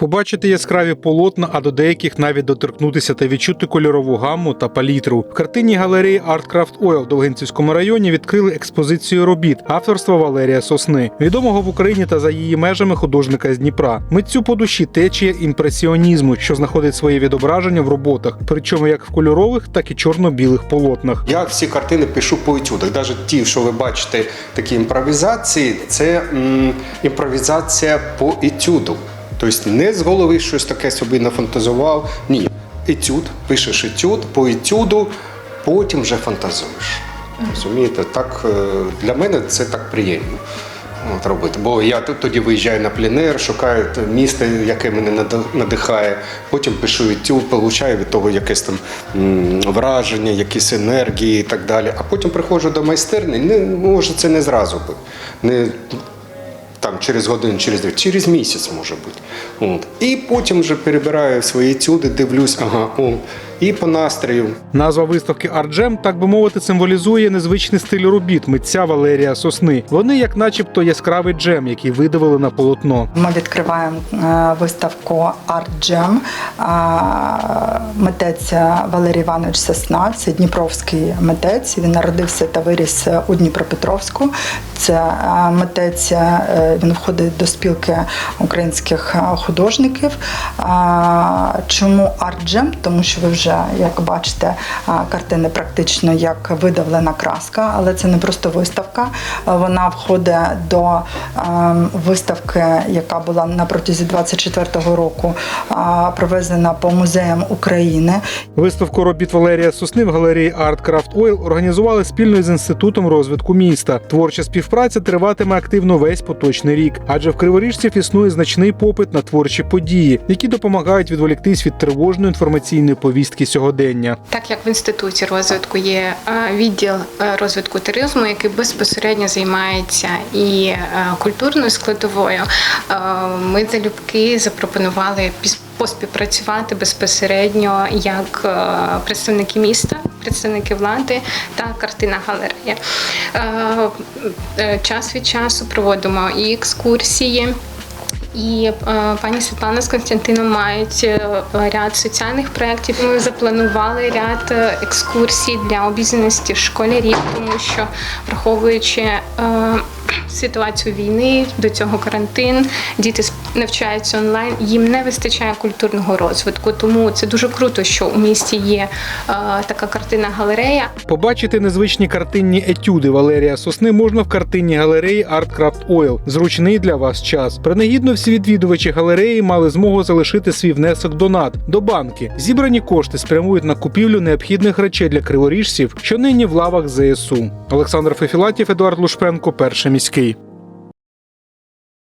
Побачити яскраві полотна, а до деяких навіть доторкнутися та відчути кольорову гамму та палітру. В картинній галереї Artcraft Oil в Довгинцівському районі відкрили експозицію робіт авторства Валерія Сосни, відомого в Україні та за її межами художника з Дніпра. Митцю по душі течія імпресіонізму, що знаходить своє відображення в роботах, причому як в кольорових, так і чорно-білих полотнах. Я всі картини пишу по етюдах. Навіть ті, що ви бачите, такі імпровізації, це м, імпровізація по етюду. Тобто не з голови щось таке собі нафантазував. Ні. Етюд, пишеш етюд, по етюду, потім вже фантазуєш. Розумієте, так е, для мене це так приємно. От, робити. Бо я тоді виїжджаю на пленер, шукаю місце, яке мене надихає. Потім пишу етюд, получаю від того якесь там враження, якісь енергії і так далі. А потім приходжу до майстерні, не, може це не зразу би. Не там через годину, через дві, через місяць може бути. От. І потім вже перебираю свої цюди, дивлюсь, ага, о, і по настрою. Назва виставки Арджем, так би мовити, символізує незвичний стиль робіт митця Валерія Сосни. Вони, як начебто, яскравий джем, який видавили на полотно. Ми відкриваємо е, виставку Art Jam. А, Митець Валерій Іванович Сосна, це дніпровський митець. Він народився та виріс у Дніпропетровську. Це е, митець, е, він входить до спілки українських художників. Чому Art Jam? Тому що ви вже, як бачите, картини практично як видавлена краска, але це не просто виставка. Вона входить до виставки, яка була на протязі 24-го року провезена по музеям України. Виставку робіт Валерія Сосни в галереї Artcraft Oil організували спільно з інститутом розвитку міста. Творча співпраця триватиме активно весь поточний рік, адже в криворіжців існує значний попит на творчі події, які допомагають відволіктись від тривожної інформаційної повістки сьогодення. Так як в інституті розвитку є е, відділ е, розвитку туризму, який безпосередньо займається і е, культурною складовою, ми залюбки запропонували поспівпрацювати безпосередньо як представники міста, представники влади та картина галерея. Час від часу проводимо і екскурсії. І е, пані Світлана з Константином мають е, ряд соціальних проєктів. Ми запланували ряд е, екскурсій для обізнаності школярів, тому що враховуючи ситуацію війни, до цього карантин, діти навчаються онлайн, їм не вистачає культурного розвитку. Тому це дуже круто, що у місті є е, така картина галерея. Побачити незвичні картинні етюди Валерія Сосни можна в картинній галереї Artcraft Oil. Зручний для вас час. Принагідно всі відвідувачі галереї мали змогу залишити свій внесок донат до банки. Зібрані кошти спрямують на купівлю необхідних речей для криворіжців, що нині в лавах ЗСУ. Олександр Фефілатів, Едуард Лушпенко, перший міський.